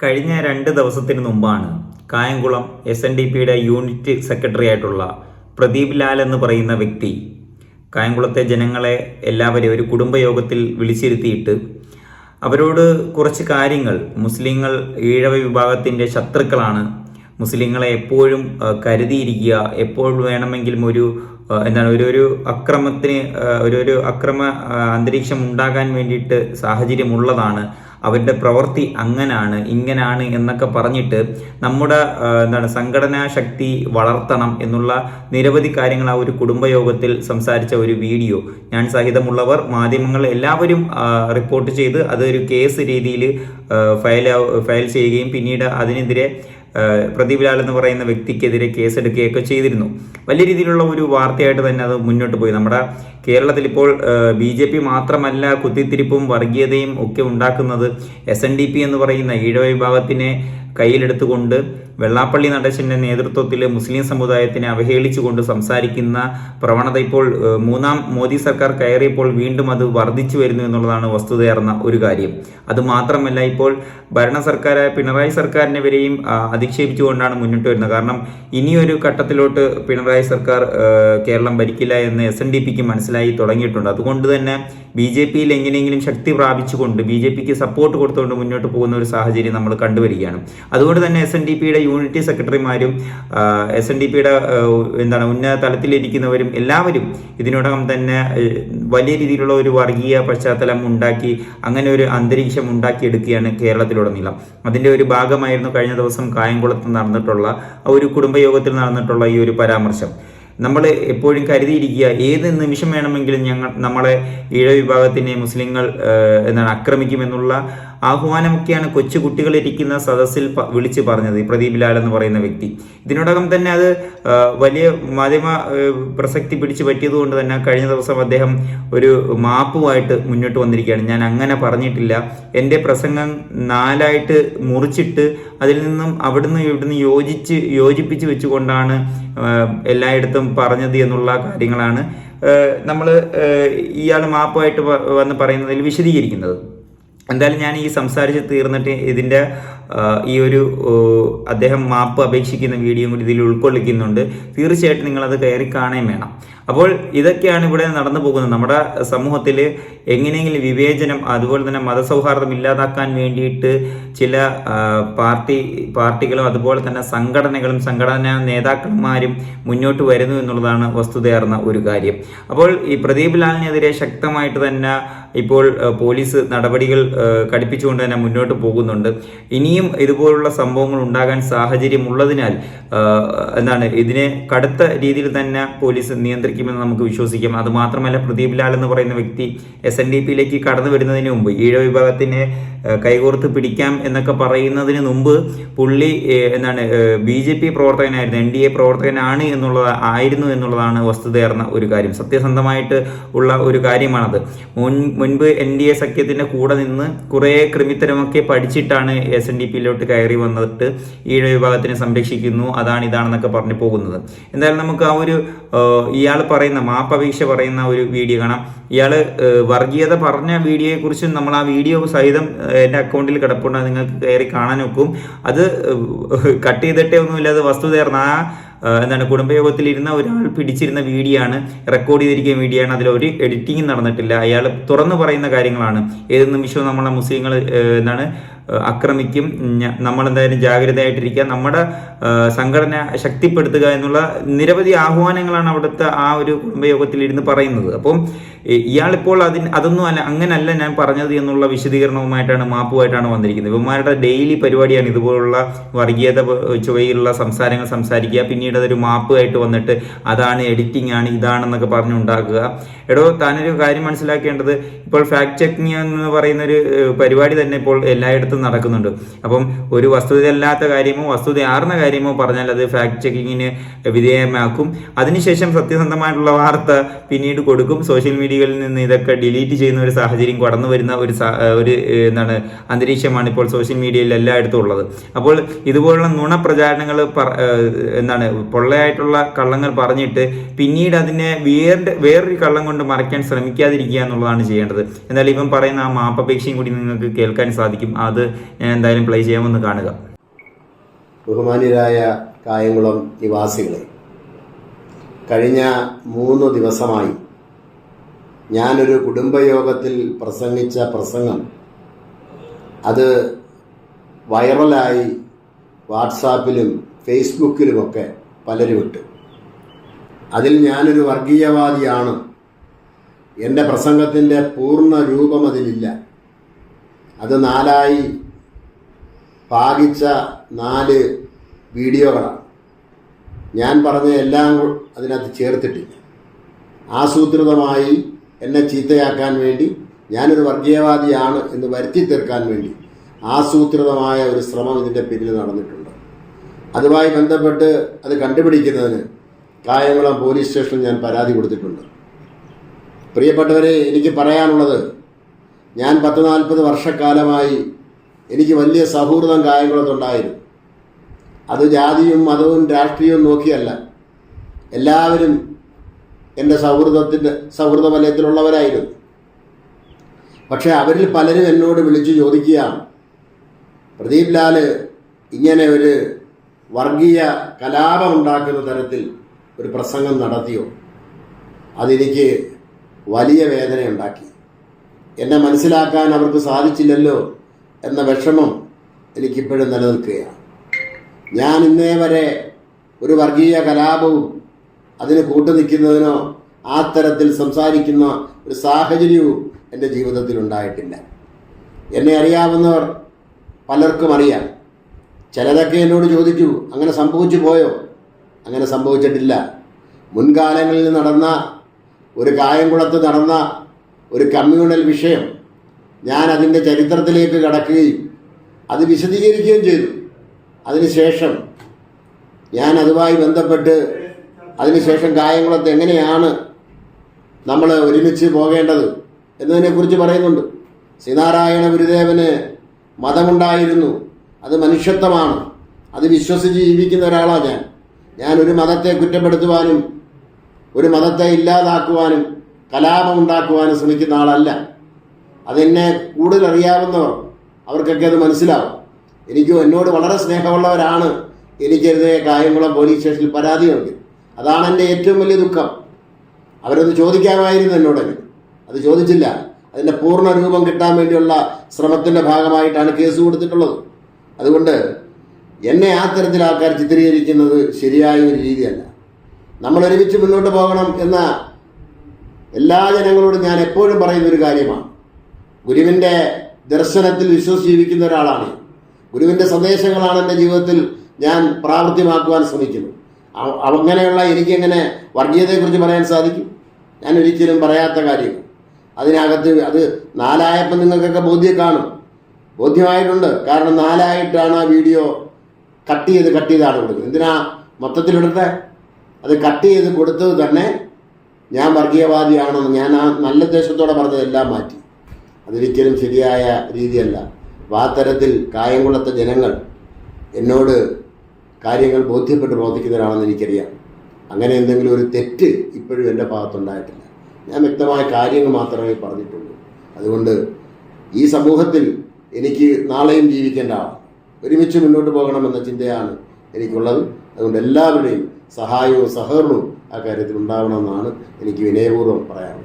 കഴിഞ്ഞ രണ്ട് ദിവസത്തിന് മുമ്പാണ് കായംകുളം എസ് എൻ ഡി പിയുടെ യൂണിറ്റ് സെക്രട്ടറി ആയിട്ടുള്ള പ്രദീപ് ലാൽ എന്ന് പറയുന്ന വ്യക്തി കായംകുളത്തെ ജനങ്ങളെ എല്ലാവരെയും ഒരു കുടുംബയോഗത്തിൽ വിളിച്ചിരുത്തിയിട്ട് അവരോട് കുറച്ച് കാര്യങ്ങൾ. മുസ്ലിങ്ങൾ ഈഴവ വിഭാഗത്തിന്റെ ശത്രുക്കളാണ്. മുസ്ലിങ്ങളെ എപ്പോഴും കരുതിയിരിക്കുക. എപ്പോൾ വേണമെങ്കിലും ഒരു എന്താണ് ഒരു ഒരു അക്രമത്തിന് ഒരു ഒരു അക്രമ അന്തരീക്ഷം ഉണ്ടാകാൻ വേണ്ടിയിട്ട് സാഹചര്യമുള്ളതാണ്. അവരുടെ പ്രവൃത്തി അങ്ങനാണ് ഇങ്ങനാണ് എന്നൊക്കെ പറഞ്ഞിട്ട് നമ്മുടെ എന്താണ് സംഘടനാ ശക്തി വളർത്തണം എന്നുള്ള നിരവധി കാര്യങ്ങൾ ആ ഒരു കുടുംബയോഗത്തിൽ സംസാരിച്ച ഒരു വീഡിയോ. ഞാൻ സഹിതമുള്ളവർ മാധ്യമങ്ങൾ എല്ലാവരും റിപ്പോർട്ട് ചെയ്ത് അതൊരു കേസ് രീതിയിൽ ഫയൽ ഫയൽ ചെയ്യുകയും പിന്നീട് അതിനെതിരെ ആ, പ്രദീപ് ലാൽ എന്ന് പറയുന്ന വ്യക്തിക്കെതിരെ കേസെടുക്കുകയൊക്കെ ചെയ്തിരുന്നു. വലിയ രീതിയിലുള്ള ഒരു വാർത്തയായിട്ട് തന്നെ അത് മുന്നോട്ട് പോയി. നമ്മുടെ കേരളത്തിൽ ഇപ്പോൾ ബി ജെ പി മാത്രമല്ല കുത്തിത്തിരിപ്പും വർഗീയതയും ഒക്കെ ഉണ്ടാക്കുന്നത് എസ് എൻ ഡി പി എന്ന് പറയുന്ന ഈഴവ വിഭാഗത്തിനെ കയ്യിലെടുത്തുകൊണ്ട് വെള്ളാപ്പള്ളി നടേശന്റെ നേതൃത്വത്തിൽ മുസ്ലിം സമുദായത്തിനെ അവഹേളിച്ചുകൊണ്ട് സംസാരിക്കുന്ന പ്രവണത ഇപ്പോൾ മൂന്നാം മോദി സർക്കാർ കയറിയപ്പോൾ വീണ്ടും അത് വർദ്ധിച്ചു വരുന്നു എന്നുള്ളതാണ് വസ്തുതയർന്ന ഒരു കാര്യം. അത് മാത്രമല്ല ഇപ്പോൾ ഭരണ സർക്കാരായ പിണറായി സർക്കാരിനെ വരെയും അധിക്ഷേപിച്ചുകൊണ്ടാണ് മുന്നോട്ട് വരുന്നത്. കാരണം ഇനിയൊരു ഘട്ടത്തിലോട്ട് പിണറായി സർക്കാർ കേരളം ഭരിക്കില്ല എന്ന് എസ് എൻ ഡി പിക്ക് മനസ്സിലായി തുടങ്ങിയിട്ടുണ്ട്. അതുകൊണ്ട് തന്നെ ബി ജെ പിയിൽ എങ്ങനെയെങ്കിലും ശക്തി പ്രാപിച്ചുകൊണ്ട് ബി ജെ പിക്ക് സപ്പോർട്ട് കൊടുത്തുകൊണ്ട് മുന്നോട്ട് പോകുന്ന ഒരു സാഹചര്യം നമ്മൾ കണ്ടുവരികയാണ്. അതുകൊണ്ട് തന്നെ എസ് എൻ ഡി പിയുടെ യൂണിറ്റ് സെക്രട്ടറിമാരും എസ് എൻ ഡി പിയുടെ എന്താണ് ഉന്നത തലത്തിലിരിക്കുന്നവരും എല്ലാവരും ഇതിനോടകം തന്നെ വലിയ രീതിയിലുള്ള ഒരു വർഗീയ പശ്ചാത്തലം ഉണ്ടാക്കി അങ്ങനെ ഒരു അന്തരീക്ഷം ഉണ്ടാക്കിയെടുക്കുകയാണ് കേരളത്തിലുടനീളം. അതിന്റെ ഒരു ഭാഗമായിരുന്നു കഴിഞ്ഞ ദിവസം കായംകുളത്ത് നടന്നിട്ടുള്ള ഒരു കുടുംബയോഗത്തിൽ നടന്നിട്ടുള്ള ഈ ഒരു പരാമർശം. നമ്മൾ എപ്പോഴും കരുതിയിരിക്കുക ഏത് നിമിഷം വേണമെങ്കിലും ഞങ്ങൾ നമ്മളെ ഈഴ വിഭാഗത്തിനെ മുസ്ലിങ്ങൾ എന്താണ് ആക്രമിക്കുമെന്നുള്ള ആഹ്വാനമൊക്കെയാണ് കൊച്ചു കുട്ടികളിരിക്കുന്ന സദസ്സിൽ വിളിച്ചു പറഞ്ഞത് പ്രദീപ് ലാൽ എന്ന് പറയുന്ന വ്യക്തി. ഇതിനോടകം തന്നെ അത് വലിയ മാധ്യമ പ്രസക്തി പിടിച്ചു പറ്റിയതുകൊണ്ട് തന്നെ കഴിഞ്ഞ ദിവസം അദ്ദേഹം ഒരു മാപ്പുമായിട്ട് മുന്നോട്ട് വന്നിരിക്കുകയാണ്. ഞാൻ അങ്ങനെ പറഞ്ഞിട്ടില്ല. എന്റെ പ്രസംഗം നാലായിട്ട് മുറിച്ചിട്ട് അതിൽ നിന്നും അവിടുന്ന് ഇവിടുന്ന് യോജിച്ച് യോജിപ്പിച്ച് വെച്ചുകൊണ്ടാണ് എല്ലായിടത്തും പറഞ്ഞത് എന്നുള്ള കാര്യങ്ങളാണ് നമ്മൾ ഇയാൾ മാപ്പുമായിട്ട് വ- വന്ന് പറയുന്നതിൽ വിശദീകരിക്കുന്നത്. എന്തായാലും ഞാൻ ഈ സംസാരിച്ച് തീർന്നിട്ട് ഇതിന്റെ ഈ ഒരു അദ്ദേഹം മാപ്പ് അപേക്ഷിക്കുന്ന വീഡിയോ കൂടി ഇതിൽ ഉൾക്കൊള്ളിക്കുന്നുണ്ട്. തീർച്ചയായിട്ടും നിങ്ങളത് കയറി കാണുകയും വേണം. അപ്പോൾ ഇതൊക്കെയാണ് ഇവിടെ നടന്നു പോകുന്നത്. നമ്മുടെ സമൂഹത്തിൽ എങ്ങനെയെങ്കിലും വിവേചനം അതുപോലെ തന്നെ മതസൗഹാർദ്ദം ഇല്ലാതാക്കാൻ വേണ്ടിയിട്ട് ചില പാർട്ടി പാർട്ടികളും അതുപോലെ തന്നെ സംഘടനകളും സംഘടനാ നേതാക്കന്മാരും മുന്നോട്ട് വരുന്നു എന്നുള്ളതാണ് വസ്തുതയാർന്ന ഒരു കാര്യം. അപ്പോൾ ഈ പ്രദീപ് ലാലിനെതിരെ ശക്തമായിട്ട് തന്നെ ഇപ്പോൾ പോലീസ് നടപടികൾ കടുപ്പിച്ചുകൊണ്ട് തന്നെ മുന്നോട്ട് പോകുന്നുണ്ട്. ഇനിയും ഇതുപോലുള്ള സംഭവങ്ങൾ ഉണ്ടാകാൻ സാഹചര്യമുള്ളതിനാൽ എന്താണ് ഇതിനെ കടുത്ത രീതിയിൽ തന്നെ പോലീസ് നിയന്ത്രിക്കുമെന്ന് നമുക്ക് വിശ്വസിക്കാം. അതുമാത്രമല്ല പ്രദീപ് ലാൽ എന്ന് പറയുന്ന വ്യക്തി എസ് എൻ ഡി പിയിലേക്ക് കടന്നു വരുന്നതിന് മുമ്പ് ഈഴ വിഭാഗത്തിനെ കൈകോർത്ത് പിടിക്കാം എന്നൊക്കെ പറയുന്നതിന് മുമ്പ് പുള്ളി എന്താണ് ബി ജെ പി പ്രവർത്തകനായിരുന്നു എൻ ഡി എ പ്രവർത്തകനാണ് എന്നുള്ളത് ആയിരുന്നു എന്നുള്ളതാണ് വസ്തുതയർന്ന ഒരു കാര്യം. സത്യസന്ധമായിട്ട് ഉള്ള ഒരു കാര്യമാണത്. മുൻ മുൻപ് എൻ ഡി എ സഖ്യത്തിന്റെ കൂടെ നിന്ന് കുറേ കൃമിത്തരമൊക്കെ പഠിച്ചിട്ടാണ് എസ് എൻ ഡി പിയിലോട്ട് കയറി വന്നിട്ട് ഈഴ വിഭാഗത്തിനെ സംരക്ഷിക്കുന്നു. അതാണ് ഇതാണെന്നൊക്കെ പറഞ്ഞു പോകുന്നത്. എന്തായാലും നമുക്ക് ആ ഒരു ഇയാൾ പറയുന്ന മാപ്പപേക്ഷ പറയുന്ന ഒരു വീഡിയോ കാണാം. ഇയാൾ വർഗീയത പറഞ്ഞ വീഡിയോയെ കുറിച്ചും നമ്മൾ ആ വീഡിയോ സഹിതം എന്റെ അക്കൗണ്ടിൽ കിടപ്പുണ്ട് നിങ്ങൾക്ക് കയറി കാണാൻ നോക്കും അത് കട്ട് ചെയ്തിട്ടേ ഒന്നുമില്ല അത് വസ്തുതയാർന്ന ആ എന്താണ് കുടുംബയോഗത്തിൽ ഇരുന്ന ഒരാൾ പിടിച്ചിരുന്ന വീഡിയോ ആണ് റെക്കോർഡ് ചെയ്തിരിക്കുന്ന വീഡിയോ ആണ് അതിലൊരു എഡിറ്റിംഗ് നടന്നിട്ടില്ല. അയാൾ തുറന്നു പറയുന്ന കാര്യങ്ങളാണ്. ഏത് നിമിഷവും നമ്മളെ മുസ്ലിങ്ങൾ എന്താണ് ആക്രമിക്കും. നമ്മളെന്തായാലും ജാഗ്രതയായിട്ടിരിക്കുക. നമ്മുടെ സംഘടന ശക്തിപ്പെടുത്തുക എന്നുള്ള നിരവധി ആഹ്വാനങ്ങളാണ് അവിടുത്തെ ആ ഒരു കുടുംബയോഗത്തിൽ ഇരുന്ന് പറയുന്നത്. അപ്പം ഇയാളിപ്പോൾ അതിന് അതൊന്നും അല്ല അങ്ങനല്ല ഞാൻ പറഞ്ഞത് എന്നുള്ള വിശദീകരണവുമായിട്ടാണ് മാപ്പുമായിട്ടാണ് വന്നിരിക്കുന്നത്. ഇവന്മാരുടെ ഡെയിലി പരിപാടിയാണ് ഇതുപോലുള്ള വർഗീയത ചുവയിലുള്ള സംസാരങ്ങൾ സംസാരിക്കുക. പിന്നീട് അതൊരു മാപ്പുമായിട്ട് വന്നിട്ട് അതാണ് എഡിറ്റിംഗ് ആണ് ഇതാണെന്നൊക്കെ പറഞ്ഞുണ്ടാക്കുക. എടോ താനൊരു കാര്യം മനസ്സിലാക്കേണ്ടത്. ഇപ്പോൾ ഫാക്ട് ചെക്കിങ് എന്ന് പറയുന്ന ഒരു പരിപാടി തന്നെ ഇപ്പോൾ എല്ലായിടത്തും നടക്കുന്നുണ്ട്. അപ്പം ഒരു വസ്തുതയല്ലാത്ത കാര്യമോ വസ്തുതയാർന്ന കാര്യമോ പറഞ്ഞാൽ അത് ഫാക്ട് ചെക്കിങ്ങിന് വിധേയമാക്കും. അതിനുശേഷം സത്യസന്ധമായിട്ടുള്ള വാർത്ത പിന്നീട് കൊടുക്കും. സോഷ്യൽ മീഡിയകളിൽ നിന്ന് ഇതൊക്കെ ഡിലീറ്റ് ചെയ്യുന്ന ഒരു സാഹചര്യം കടന്നു വരുന്ന ഒരു ഒരു എന്താണ് അന്തരീക്ഷമാണ് ഇപ്പോൾ സോഷ്യൽ മീഡിയയിൽ എല്ലായിടത്തും ഉള്ളത്. അപ്പോൾ ഇതുപോലുള്ള നുണപ്രചാരണങ്ങൾ പ്രചാരണങ്ങൾ എന്താണ് പൊള്ളയായിട്ടുള്ള കള്ളങ്ങൾ പറഞ്ഞിട്ട് പിന്നീട് അതിനെ വേറെ വേറൊരു കള്ളം കൊണ്ട് കൊണ്ട് മറയ്ക്കാൻ ശ്രമിക്കാതിരിക്കുക എന്നുള്ളതാണ് ചെയ്യേണ്ടത്. എന്തായാലും ഇവൻ പറയുന്ന ആ മാപ്പപേക്ഷയും കൂടി നിങ്ങൾക്ക് കേൾക്കാൻ സാധിക്കും. അത് ഞാൻ എന്തായാലും പ്ലേ ചെയ്യാമെന്ന് കാണുക. ബഹുമാന്യരായ കായംകുളം നിവാസികളെ കഴിഞ്ഞ മൂന്ന് ദിവസമായി ഞാനൊരു കുടുംബയോഗത്തിൽ പ്രസംഗിച്ച പ്രസംഗം അത് വൈറലായി വാട്സാപ്പിലും ഫേസ്ബുക്കിലുമൊക്കെ പലരും ഇട്ടു അതിൽ ഞാനൊരു വർഗീയവാദിയാണ്. എന്റെ പ്രസംഗത്തിന്റെ പൂർണ രൂപം അതിലില്ല. അത് നാലായി പാകിച്ച നാല് വീഡിയോകളാണ്. ഞാൻ പറഞ്ഞ എല്ലാം അതിനകത്ത് ചേർത്തിട്ടില്ല. ആസൂത്രിതമായി എന്നെ ചീത്തയാക്കാൻ വേണ്ടി ഞാനൊരു വർഗീയവാദിയാണ് എന്ന് വരുത്തി തീർക്കാൻ വേണ്ടി ആസൂത്രിതമായ ഒരു ശ്രമം ഇതിന്റെ പിന്നിൽ നടന്നിട്ടുണ്ട്. അതുമായി ബന്ധപ്പെട്ട് അത് കണ്ടുപിടിക്കുന്നതിന് കായംകുളം പോലീസ് സ്റ്റേഷനിൽ ഞാൻ പരാതി കൊടുത്തിട്ടുണ്ട്. പ്രിയപ്പെട്ടവരെ എനിക്ക് പറയാനുള്ളത് ഞാൻ പത്ത് നാൽപ്പത് വർഷക്കാലമായി എനിക്ക് വലിയ സൗഹൃദം കായംകുളത്തുണ്ടായിരുന്നു അത് ജാതിയും മതവും രാഷ്ട്രീയവും നോക്കിയല്ല. എല്ലാവരും എന്റെ സൗഹൃദത്തിന്റെ സൗഹൃദ വലയത്തിലുള്ളവരായിരുന്നു പക്ഷേ അവരിൽ പലരും എന്നോട് വിളിച്ചു ചോദിക്കുകയാണ് പ്രദീപ് ലാൽ ഇങ്ങനെ ഒരു വർഗീയ കലാപമുണ്ടാക്കുന്ന തരത്തിൽ ഒരു പ്രസംഗം നടത്തിയോ? അതെനിക്ക് വലിയ വേദനയുണ്ടാക്കി എന്നെ മനസ്സിലാക്കാൻ അവർക്ക് സാധിച്ചില്ലല്ലോ എന്ന വിഷമം എനിക്കിപ്പോഴും നിലനിൽക്കുകയാണ്. ഞാൻ ഇന്നേ വരെ ഒരു വർഗീയ കലാപവും അതിന് കൂട്ടു നിൽക്കുന്നതിനോ ആ തരത്തിൽ സംസാരിക്കുന്ന ഒരു സാഹചര്യവും എന്റെ ജീവിതത്തിൽ ഉണ്ടായിട്ടില്ല. എന്നെ അറിയാവുന്നവർ പലർക്കും അറിയാം. ചിലതൊക്കെ എന്നോട് ചോദിച്ചു അങ്ങനെ സംഭവിച്ചു പോയോ? അങ്ങനെ സംഭവിച്ചിട്ടില്ല. മുൻകാലങ്ങളിൽ നടന്ന ഒരു കായംകുളത്ത് നടന്ന ഒരു കമ്മ്യൂണൽ വിഷയം ഞാൻ അതിന്റെ ചരിത്രത്തിലേക്ക് കടക്കുകയും അത് വിശദീകരിക്കുകയും ചെയ്തു. അതിനുശേഷം ഞാൻ അതുമായി ബന്ധപ്പെട്ട് അതിനുശേഷം കായംകുളത്ത് എങ്ങനെയാണ് നമ്മൾ ഒരുമിച്ച് പോകേണ്ടത് എന്നതിനെക്കുറിച്ച് പറയുന്നുണ്ട്. ശ്രീനാരായണ ഗുരുദേവന് മതമുണ്ടായിരുന്നു. അത് മനുഷ്യത്വമാണ്. അത് വിശ്വസിച്ച് ജീവിക്കുന്ന ഒരാളാണ് ഞാൻ. ഞാൻ ഒരു മതത്തെ കുറ്റപ്പെടുത്തുവാനും ഒരു മതത്തെ ഇല്ലാതാക്കുവാനും കലാപമുണ്ടാക്കുവാനും ശ്രമിക്കുന്ന ആളല്ല. അതെന്നെ കൂടുതൽ അറിയാവുന്നവർ അവർക്കൊക്കെ അത് മനസ്സിലാവും. എനിക്ക് എന്നോട് വളരെ സ്നേഹമുള്ളവരാണ് എനിക്കെതിരെ കായംകുളം പോലീസ് സ്റ്റേഷനിൽ പരാതി നൽകി അതാണ് എന്റെ ഏറ്റവും വലിയ ദുഃഖം. അവരത് ചോദിക്കാമായിരുന്നു എന്നോട് അത് ചോദിച്ചില്ല. അതിന്റെ പൂർണ രൂപം കിട്ടാൻ വേണ്ടിയുള്ള ശ്രമത്തിന്റെ ഭാഗമായിട്ടാണ് കേസ് കൊടുത്തിട്ടുള്ളത്. അതുകൊണ്ട് എന്നെ ആ തരത്തിൽ ആൾക്കാർ ചിത്രീകരിക്കുന്നത് ശരിയായ ഒരു രീതിയല്ല. നമ്മൾ ഒരുമിച്ച് മുന്നോട്ട് പോകണം എന്ന എല്ലാ ജനങ്ങളോടും ഞാൻ എപ്പോഴും പറയുന്ന ഒരു കാര്യമാണ്. ഗുരുവിന്റെ ദർശനത്തിൽ വിശ്വസിച്ചിരിക്കുന്ന ഒരാളാണ്. ഗുരുവിന്റെ സന്ദേശങ്ങളാണ് എന്റെ ജീവിതത്തിൽ ഞാൻ പ്രാവർത്തിയമാക്കുവാൻ ശ്രമിക്കുന്നത്. അ- അങ്ങനെയുള്ള എനിക്കെങ്ങനെ വർഗീയതയെക്കുറിച്ച് പറയാൻ സാധിക്കും? ഞാൻ ഒരിക്കലും പറയാത്ത കാര്യം. അതിനകത്ത് അത് നാലായപ്പോൾ നിങ്ങൾക്കൊക്കെ ബോധ്യം കാണും. ബോധ്യമായിട്ടുണ്ട്. കാരണം നാലായിട്ടാണ് ആ വീഡിയോ കട്ട് ചെയ്ത് കട്ട് ചെയ്താണ് കൊടുക്കുന്നത്. എന്തിനാ മൊത്തത്തിലിടട്ടെ അത് കട്ട് ചെയ്ത് കൊടുത്തത് തന്നെ ഞാൻ വർഗീയവാദിയാണെന്ന് ഞാൻ ആ നല്ല ദേശത്തോടെ പറഞ്ഞതെല്ലാം മാറ്റി. അതൊരിക്കലും ശരിയായ രീതിയല്ല. അപ്പോൾ ആ തരത്തിൽ കായംകുളത്തെ ജനങ്ങൾ എന്നോട് കാര്യങ്ങൾ ബോധ്യപ്പെട്ട് പ്രവർത്തിക്കുന്നവരാണെന്ന് എനിക്കറിയാം. അങ്ങനെ എന്തെങ്കിലും ഒരു തെറ്റ് ഇപ്പോഴും എന്റെ ഭാഗത്തുണ്ടായിട്ടില്ല. ഞാൻ വ്യക്തമായ കാര്യങ്ങൾ മാത്രമേ പറഞ്ഞിട്ടുള്ളൂ. അതുകൊണ്ട് ഈ സമൂഹത്തിൽ എനിക്ക് നാളെയും ജീവിക്കേണ്ട ആൾ ഒരുമിച്ച് മുന്നോട്ട് പോകണമെന്ന ചിന്തയാണ് എനിക്കുള്ളത്. അതുകൊണ്ട് എല്ലാവരുടെയും സഹായവും സഹകരണവും ആ കാര്യത്തിൽ ഉണ്ടാവണമെന്നാണ് എനിക്ക് വിനയപൂർവം പറയാനുള്ളത്.